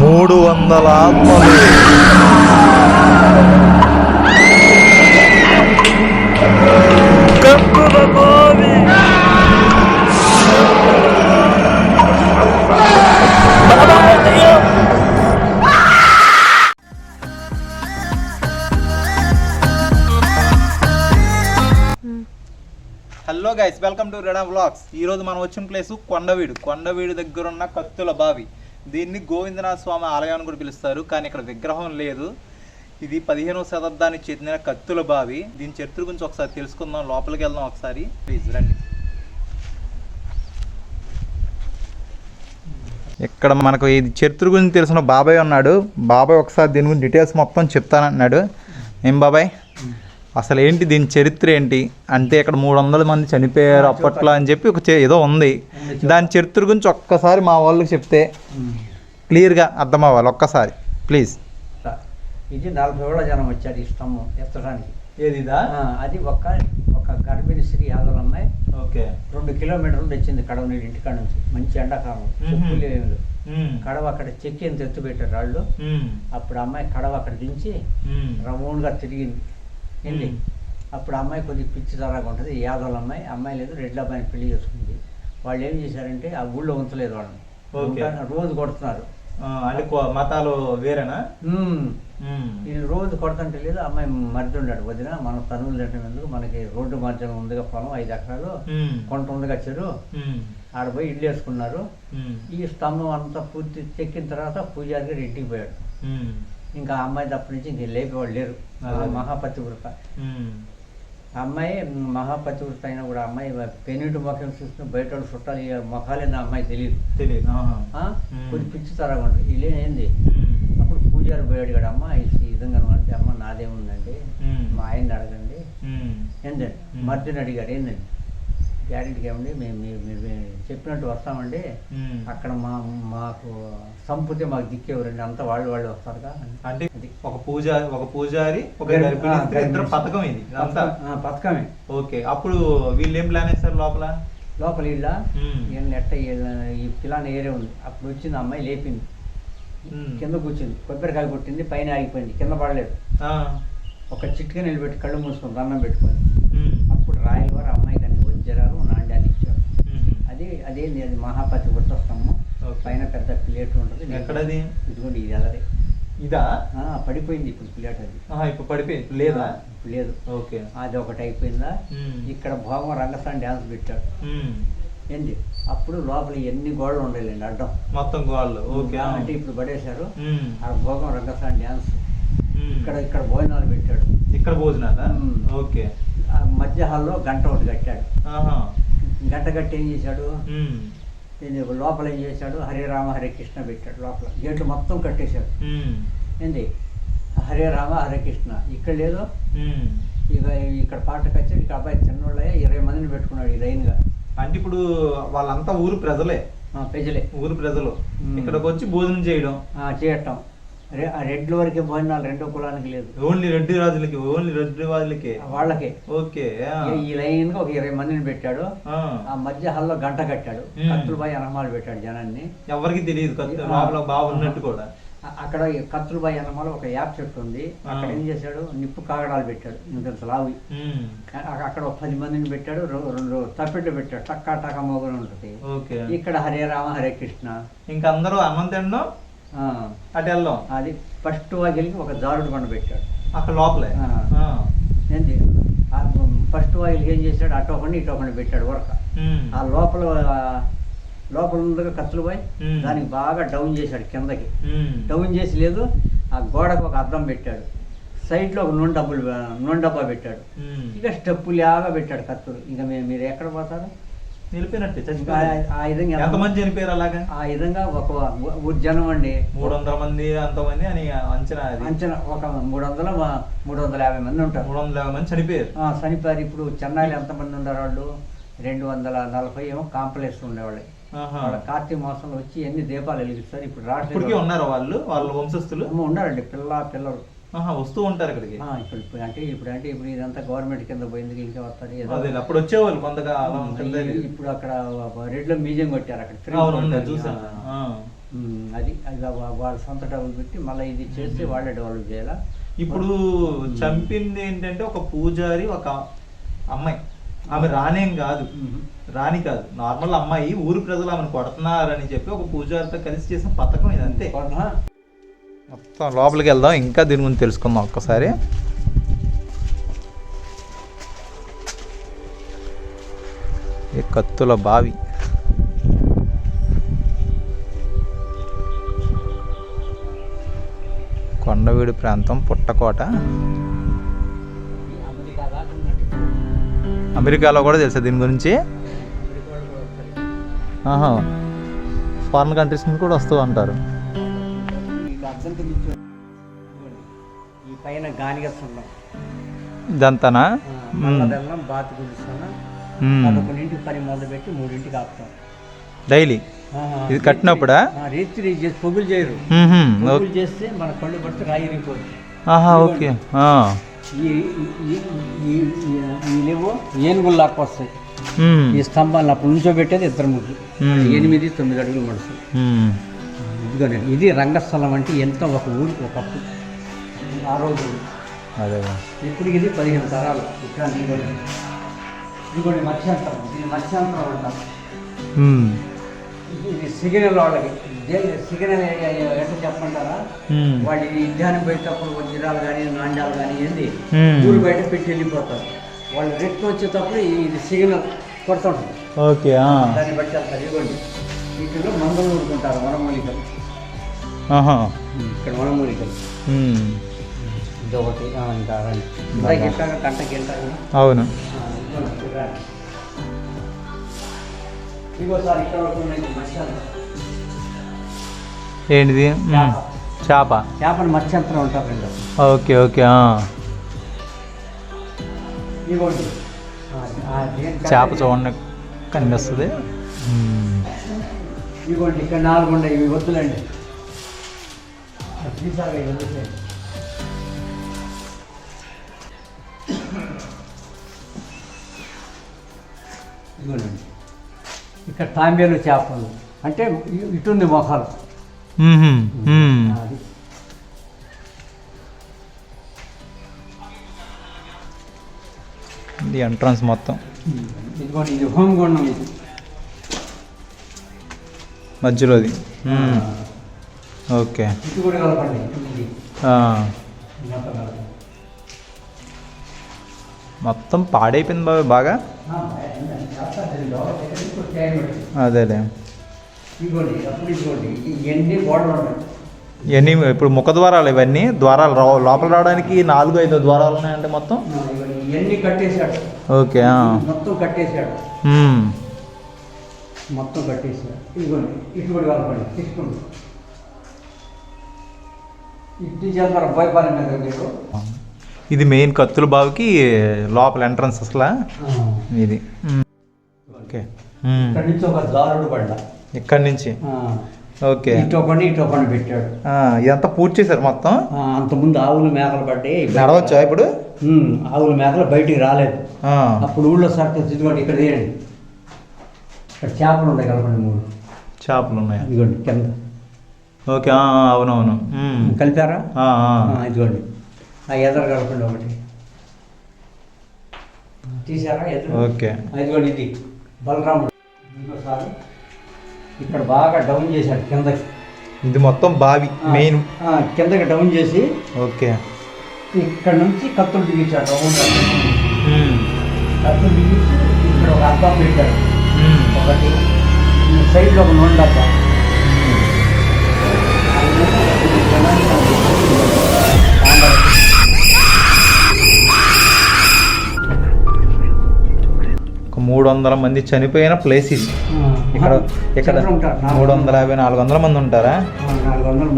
మూడు వందల ఆత్మలు. హలో గైస్ వెల్కమ్ టు రెడా వ్లాగ్స్ ఈ రోజు మనం వచ్చిన ప్లేస్ కొండవీడు. కొండవీడు దగ్గర ఉన్న కత్తుల బావి. దీన్ని గోవిందనాథ స్వామి ఆలయం అని కూడా పిలుస్తారు. కానీ ఇక్కడ విగ్రహం లేదు. ఇది పదిహేనవ శతాబ్దానికి చెందిన కత్తుల బావి. దీని చరిత్ర గురించి ఒకసారి తెలుసుకుందాం. లోపలికి వెళ్దాం ఒకసారి. ప్లీజ్ రండి. ఇక్కడ మనకు ఇది చరిత్ర గురించి తెలిసిన బాబాయ్ ఉన్నాడు. బాబాయ్ ఒకసారి దీని గురించి డీటెయిల్స్ మొత్తం చెప్తానన్నాడు. ఏం బాబాయ్? అసలు ఏంటి దీని చరిత్ర ఏంటి? అంటే ఇక్కడ మూడు వందల మంది చనిపోయారు అప్పట్లో అని చెప్పి ఒక ఏదో ఉంది. దాని చరిత్ర గురించి ఒక్కసారి మా వాళ్ళకి చెప్తే క్లియర్గా అర్థం అవ్వాలి ఒక్కసారి. ప్లీజ్. ఇది నలభై ఏళ్ళ జనం వచ్చారు ఈ స్తంభం ఎత్తడానికి. ఏదిదా? ఆ, అది ఒక ఒక గర్భిణీ స్త్రీ యాదవులు అమ్మాయి. ఓకే. రెండు కిలోమీటర్లు తెచ్చింది కడవ నీళ్ళు ఇంటికాడ నుంచి. మంచి ఎండాకాలం. చెప్పులు లేవు. కడవ అక్కడ చెక్కి ఎంత ఎత్తు పెట్టారు రాళ్ళు. అప్పుడు అమ్మాయి కడవ అక్కడ దించి రౌండ్గా తిరిగింది. ఏంటి అప్పుడు అమ్మాయి కొద్దిగా పిచ్చి తరాగా ఉంటుంది. యాదవుల అమ్మాయి అమ్మాయి లేదు రెడ్ల అబ్బాయిని పెళ్ళి చేసుకుంది. వాళ్ళు ఏం చేశారంటే ఆ ఊళ్ళో ఉంచలేదు వాళ్ళని. రోజు కొడుతున్నారు. మతాలు వేరేనా. వీళ్ళు రోజు కొడతంటే లేదు అమ్మాయి మరిది ఉన్నాడు వదిన మన తనువులు తింటాం ఎందుకు? మనకి రోడ్డు మధ్యన ఉందిగా పొలం ఐదు ఎకరాలు. కొంట ఉందిగా చెరు ఆడ పోయి ఇల్లు వేసుకున్నారు. ఈ స్తంభం అంతా పూర్తి చెక్కిన తర్వాత పూజారి గారు ఇంటికి పోయాడు. ఇంకా అమ్మాయి తప్ప నుంచి ఇంక లేపేవాళ్ళు లేరు. మహాపతివృత అమ్మాయి మహాపతివృత అయినా కూడా అమ్మాయి పెనుటి ముఖం చూస్తున్న బయట వాళ్ళు చుట్టాలు ముఖాలే నా అమ్మాయి తెలియదు. తెలియదు? కొద్ది పిచ్చి తరగా ఏంది? అప్పుడు పూజారి పోయాడు ఇక్కడ అమ్మ ఈ విధంగా అంటే అమ్మ నాదేముందండి? మా ఆయన్ని అడగండి. ఏంటండి మర్దిని అడిగారు ఏందండి గ్యారెంటీకి ఏమండి మేము మీరు చెప్పినట్టు వస్తామండి. అక్కడ మా మాకు సంపుతే మాకు దిక్కేవరండి. అంతా వాళ్ళు వాళ్ళు వస్తారుగా అంటే. ఒక పూజ ఒక పూజారి ఒక ఇద్దరు పథకం ఇది. అంతా? పథకమే. ఓకే. అప్పుడు వీళ్ళు ఏం ప్లాన్ వేస్తారు లోపల? లోపల ఇళ్ళ. ఈయన నెట్ట ఈ- పిల్లాన ఏరే ఉంది. అప్పుడు వచ్చింది అమ్మాయి లేపింది. కింద కూర్చుంది. కొబ్బరికాయ కొట్టింది పైన ఆగిపోయింది. కింద పడలేదు. ఒక చిట్క నిలబెట్టి కళ్ళు మూసుకొని దండం పెట్టుకొని మ్మ్. అప్పుడు రాయల వారు అమ్మాయికి అన్ని వజ్రాలు నాణ్యాలు ఇచ్చారు మ్మ్. అది అది మహాపతి వృత్తస్తము ఓకే. పైన పెద్ద ప్లేట్ ఉంటుంది. ఎక్కడది? ఇదిగోండి ఇది ఎలరే ఇదా? పడిపోయింది ఇప్పుడు ప్లేట్ అది. ఇప్పుడు పడిపోయింది. లేదా? లేదు. ఓకే. అది ఒకటి అయిపోయిందా. ఇక్కడ భోగం రంగస్థాన్ డ్యాన్స్ పెట్టాడు. ఏంటి అప్పుడు లోపల ఎన్ని గోడలు ఉండలేండి అడ్డం. మొత్తం గోళ్ళు ఓకే. అంటే ఇప్పుడు పడేశారు. ఆ భోగం రంగస్థాన్ డ్యాన్స్. ఇక్కడ ఇక్కడ భోజనాలు పెట్టాడు. ఇక్కడ భోజనాలా. ఓకే. మధ్య హాల్లో గంట ఒకటి కట్టాడు. కట్టి ఏం చేశాడు. దీన్ని లోపల ఏం చేశాడు? హరే రామ హరే కృష్ణ పెట్టాడు లోపల. గేట్లు మొత్తం కట్టేశాడు. ఏంది? హరే రామ హరే కృష్ణ. ఇక్కడ లేదు. ఇక ఇక్కడ పాట కచ్చాడు ఇక్కడ అబ్బాయి చిన్నోళ్ళే ఇరవై మందిని పెట్టుకున్నాడు ఈ లైన్గా. అంటే ఇప్పుడు వాళ్ళంతా ఊరు ప్రజలే. ప్రజలే. ఊరు ప్రజలు. ఇక్కడికి వచ్చి భోజనం చేయడం. చేయటం. రెడ్ల వరకే భోజనాలు రెండో కులానికి లేదు. ఓన్లీ రెడ్డి రాజులకి ఓన్లీ రెడ్డి రాజులకి వాళ్ళకే. ఓకే. ఈ- ఈ లైన్గా ఒక ఇరవై మందిని పెట్టాడు. ఆ. మధ్య హాల్లో గంట కట్టాడు. కత్తులు బాయి అనమాలు పెట్టాడు జనాన్ని. ఎవరికి తెలియదు కత్తి ఆ. లోపల బాగా ఉన్నట్టు కూడా అక్కడ కత్తులు బాయి అనమాల ఒక యాప్ చెట్టు ఉంది. అక్కడ. ఏం చేశాడు? నిప్పు కాగడాలు పెట్టాడు. ఇంత లావి. అక్కడ ఒక పది మందిని పెట్టాడు. రెండు తప్పెట్లు పెట్టాడు. టక్కా టక్క మోగులు ఉంటుంది. ఇక్కడ హరే రామ హరే కృష్ణ. ఇంకా అందరూ అన్నం అటు వెళ్దాం. అది ఫస్ట్ వాకిలికి ఒక జారుడు బండ పెట్టాడు. అక్కడ లోపలే. ఏంటి ఫస్ట్ వాకిలికి ఏం చేశాడు? అటు ఒకటి ఇటు ఒకటి పెట్టాడు వరక. ఆ లోపల లోపల ఉందిగా కత్తులు పోయి. దానికి బాగా డౌన్ చేశాడు కిందకి. డౌన్ చేసి లేదు ఆ గోడకు ఒక అద్దం పెట్టాడు. సైడ్లో ఒక నూనె డబ్బులు నూనె డబ్బా పెట్టాడు. ఇక స్టెప్పులు లాగా పెట్టాడు కత్తులు. ఇంకా మీరు ఎక్కడ పోతారు? విధంగా ఎంతమంది చనిపోయారు అలాగా? ఆ విధంగా ఒక ఊరు జనం అండి. మూడు వందల మంది అంతమంది అని అంచనా అంచనా ఒక మూడు వందల మూడు వందల యాభై మంది ఉంటారు. మూడు వందల యాభై మంది చనిపోయారు. చనిపోయారు. ఇప్పుడు చెన్నైలో ఎంతమంది ఉన్నారు వాళ్ళు? రెండు వందల నలభై ఏమో కాంప్లెక్స్ ఉండేవాళ్ళు. కార్తీక మాసంలో వచ్చి ఎన్ని దీపాలు వెలిగిస్తారు? ఇప్పుడు రాష్ట్రంలో ఉన్నారు వాళ్ళు? వాళ్ళ వంశస్థులు ఉన్నారండి. పిల్ల పిల్లలు. వస్తూ ఉంటారు ఇక్కడికి. ఆ, ఇప్పుడు ఇప్పుడు అంటే ఇప్పుడు అంటే ఇప్పుడు ఇదంతా గవర్నమెంట్ కింద పోయింది ఇంకా వస్తారు? ఏదో అప్పుడు వచ్చేవాళ్ళు కొంతగా ఇప్పుడు అక్కడ రెడ్లో మ్యూజియం కొట్టారు అక్కడ. అది అది వాళ్ళ సొంత డబ్బులు పెట్టి మళ్ళీ ఇది చేస్తే వాళ్ళే డెవలప్ చేయాలా? ఇప్పుడు చంపింది ఏంటంటే ఒక పూజారి ఒక అమ్మాయి. ఆమె రానేం కాదు. రాణి కాదు. నార్మల్ అమ్మాయి ఊరు ప్రజలు ఆమెను కొడుతున్నారని చెప్పి ఒక పూజారితో కలిసి చేసిన పథకం ఇది అంతే? మొత్తం లోపలికి వెళ్దాం. ఇంకా దీని గురించి తెలుసుకుందాం ఒక్కసారి. ఈ కత్తుల బావి. కొండవీడు ప్రాంతం పుట్టకోట. అమెరికాలో కూడా తెలుసా దీని గురించి? ఆహా. ఫారిన్ కంట్రీస్ నుంచి కూడా వస్తూ ఉంటారు. ఈ పైన గానిగస్తున్నాం ఇదంతానా? మళ్ళా బెల్లం బాతి గుడిస్తాను పదకొండింటికి పని మొదలు పెట్టి మూడింటికి ఆపుతాం. డైలీ? ఇది కట్టినప్పుడా? రీతి చేసి పొగులు చేయరు. పొగులు చేస్తే మన కళ్ళు పడితే రాయి ఇరిగిపోతుంది ఆహా ఓకే. లేవు. ఏనుగులు లాక్కు వస్తాయి. ఈ స్తంభాలను అప్పుడు నుంచోబెట్టేది ఇద్దరు ముగ్గురు. ఎనిమిది తొమ్మిది అడుగులు మనసు మ్మ్. ఇదిగోండి ఇది రంగస్థలం అంటే ఎంత ఒక ఊరికి ఒకప్పుడు ఆ రోజు. అదే. ఇప్పుడు ఇది పదిహేను తరాలు. ఇక్కడ ఇదిగోండి. మత్స్యాంతరం దీన్ని మత్స్యాంతరం అంటారు. ఇది- ఇది సిగ్నల్ వాళ్ళకి. సిగ్నల్ ఎట్లా చెప్పమంటారా? మ్మ్. వాళ్ళు యుద్ధానికి పోయేటప్పుడు వజ్రాలు కానీ నాణ్యాలు కానీ ఏంది. ఊరు బయట పెట్టి వెళ్ళిపోతారు. వాళ్ళు రెట్టు వచ్చేటప్పుడు ఇది సిగ్నల్ కొడుతుంటారు ఓకే. దాన్ని బట్టి వెళ్తారు ఇదిగోండి. వీటిలో మందలు ఊరుకుంటారు వనమూలికలు. ఇక్కడ ఇంకా వెళ్తారు అవును. ఏంటిది. చేప. చేపలు మత్స్యంత్రం ఉంటారు ఓకే ఓకే చేప చూడండి కనిపిస్తుంది. ఇదిగోండి ఇక్కడ నాలుగు ఉన్నాయి ఇవి వద్దులండి. ఇక్కడ తాంబేలు చేపలు. అంటే ఇటుంది మొఖాలు. అది. ఇది ఎంట్రన్స్ మొత్తం. ఇదిగోండి ఇది హోమ్ గుండం ఇది. మధ్యలోది. ఓకే. ఇది కూడా కలపండి ఇది ఆ. మొత్తం పాడైపోయింది బాబు బాగా. అదేలే ఇవన్నీ ఇప్పుడు ముఖ ద్వారాలు ఇవన్నీ ద్వారాలు రా లోపల రావడానికి నాలుగు ఐదు ద్వారాలు ఉన్నాయంటే మొత్తం? ఇవన్నీ కట్టేశాడు? ఓకే. మొత్తం కట్టేశాడు. మొత్తం కట్టేశాడు. ఇదిగోండి ఇటు కూడా కలపండి తీసుకుంటు మీరు? ఇది మెయిన్ కత్తుల బావికి లోపల ఎంట్రన్స్ అసలు. ఇది. ఓకే. ఇక్కడ నుంచి ఒక దారుడు బండ. ఇక్కడి నుంచి? ఓకే. ఇటు ఒకటి ఇటు ఒకటి పెట్టాడు. ఇదంతా పూర్తి చేశారు మొత్తం? అంతకుముందు ఆవులు మేకలు పడ్డాయి నడవచ్చా ఇప్పుడు? ఆవులు మేకలు బయటికి రాలేదు. అప్పుడు ఊళ్ళో సర్కస్ ఇదిగోండి ఇక్కడ తీయండి. ఇక్కడ చేపలు ఉన్నాయి కలపండి మూడు. చేపలు ఉన్నాయి? ఇదిగోండి కింద. ఓకే అవునవును. కలిపారా? ఇదిగోండి. ఆ ఎదరు కలపండి ఒకటి. తీసారా ఎదురు? ఓకే. ఇదిగోండి ఇది బలరాముడు. ఇంకోసారి. ఇక్కడ బాగా డౌన్ చేశాడు కిందకి. ఇది మొత్తం బావి మెయిన్. కిందకి డౌన్ చేసి ఓకే. ఇక్కడ నుంచి కత్తులు దిగించాడు రౌండ్ మ్మ్. కత్తులు దిగించి ఇక్కడ ఒక అద్దం పెట్టాడు. ఒకటి సైడ్లో ఒక నూనె డబ్బా మూడు వందల మంది చనిపోయిన ప్లేస్ ఇది ఇక్కడ ఇక్కడ. మూడు వందల యాభై నాలుగు వందల మంది ఉంటారా.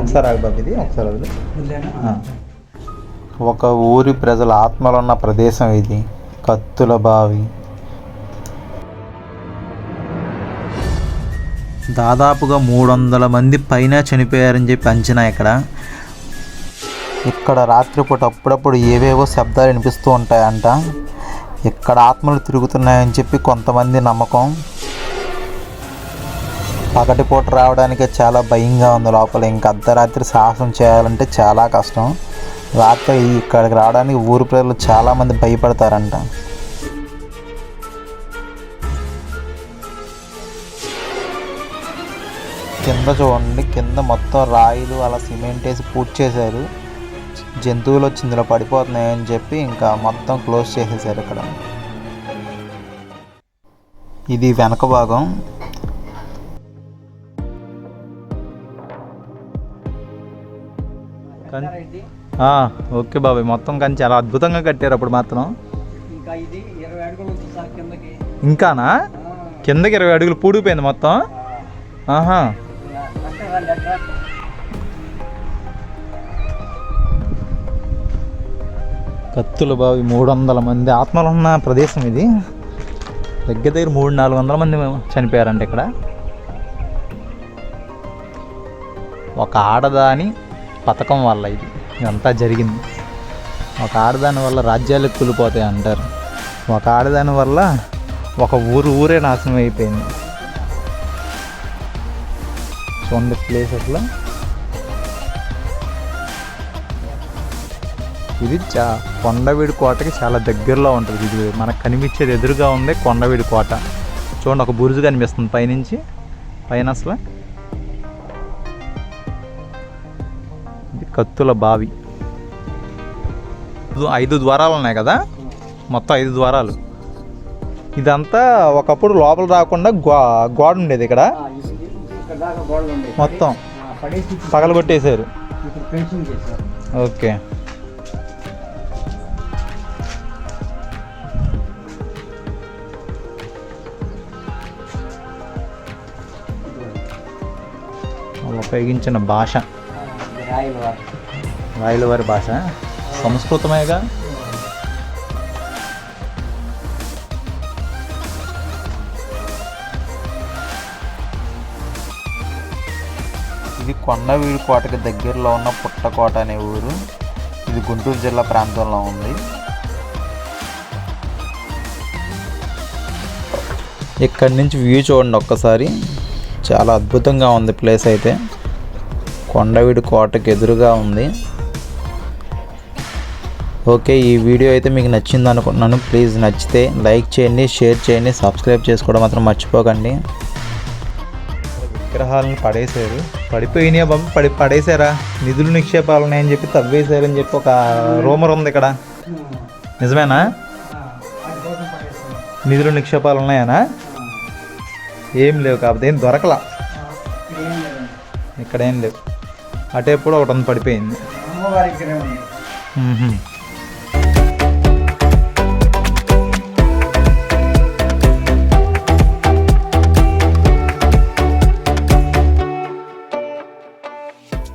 ఒకసారి ఆగబాబు ఇది ఒకసారి వదిలి. ఒక ఊరి ప్రజల ఆత్మలున్న ప్రదేశం ఇది కత్తుల బావి దాదాపుగా మూడు వందల మంది పైన చనిపోయారని చెప్పి అంచనా ఇక్కడ ఇక్కడ రాత్రిపూట అప్పుడప్పుడు ఏవేవో శబ్దాలు వినిపిస్తూ ఉంటాయంట. ఇక్కడ ఆత్మలు తిరుగుతున్నాయని చెప్పి కొంతమంది నమ్మకం. పగటిపూట రావడానికే చాలా భయంగా ఉంది లోపల. ఇంకా అర్ధరాత్రి సాహసం చేయాలంటే చాలా కష్టం. రాత్రి ఇక్కడికి రావడానికి ఊరు ప్రజలు చాలామంది భయపడతారంట. కింద చూడండి కింద మొత్తం రాయిలు అలా సిమెంట్ వేసి పూర్తి చేశారు. జంతువులు వచ్చి ఇందులో పడిపోతున్నాయని చెప్పి ఇంకా మొత్తం క్లోజ్ చేసేసారు ఇక్కడ. ఇది వెనక భాగం. ఓకే బాబాయ్. మొత్తం కానీ చాలా అద్భుతంగా కట్టారు అప్పుడు మాత్రం. ఇంకా ఇది ఇరవై అడుగులు ఉంది సార్ కిందకి. ఇంకానా? కిందకి ఇరవై అడుగులు పూడిపోయింది మొత్తం. ఆహా. కత్తుల బావి మూడు వందల మంది ఆత్మలు ఉన్న ప్రదేశం ఇది. దగ్గర దగ్గర మూడు నాలుగు వందల మంది చనిపోయారంట ఇక్కడ. ఒక ఆడదాని పథకం వల్ల ఇది. ఇదంతా జరిగింది. ఒక ఆడదాని వల్ల రాజ్యాలు కూలిపోతాయి అంటారు. ఒక ఆడదాని వల్ల ఒక ఊరు ఊరే నాశనం అయిపోయింది. చూడండి ప్లేస్ అట్లా ఇది చా కొండవీడి కోటకి చాలా దగ్గరలో ఉంటుంది. ఇది మనకు కనిపించేది ఎదురుగా ఉంది కొండవీడి కోట. చూడండి ఒక బురుజు కనిపిస్తుంది పైనుంచి. పైన అసలు ఇది కత్తుల బావి. ఇది ఐదు ద్వారాలు ఉన్నాయి కదా? మొత్తం ఐదు ద్వారాలు. ఇదంతా ఒకప్పుడు లోపల రాకుండా గో గోడ ఉండేది ఇక్కడ. మొత్తం పగలగొట్టేశారు. ఓకే. ఉపయోగించిన భాష. రాయల రాయల వారి భాష. సంస్కృతమేగా? ఇది కొండవీడి కోటకి దగ్గరలో ఉన్న పుట్టకోట అనే ఊరు. ఇది గుంటూరు జిల్లా ప్రాంతంలో ఉంది. ఇక్కడి నుంచి వ్యూ చూడండి ఒక్కసారి. చాలా అద్భుతంగా ఉంది ప్లేస్ అయితే. కొండవీడి కోటకి ఎదురుగా ఉంది. ఓకే ఈ వీడియో అయితే మీకు నచ్చింది అనుకుంటున్నాను. ప్లీజ్ నచ్చితే లైక్ చేయండి షేర్ చేయండి సబ్స్క్రైబ్ చేసుకోవడం మాత్రం మర్చిపోకండి. విగ్రహాలను పడేశారు. పడిపోయినాయా బాబు? పడి పడేశారా? నిధులు నిక్షేపాలు ఉన్నాయని చెప్పి తవ్వేశారని చెప్పి ఒక రూమర్ ఉంది ఇక్కడ. నిజమేనా? నిధులు నిక్షేపాలు ఉన్నాయనా ఏం లేవు కాకపోతే ఏం దొరకలా. ఇక్కడ లేవు. అటు ఎప్పుడు ఒకటి పడిపోయింది అమ్మవారి.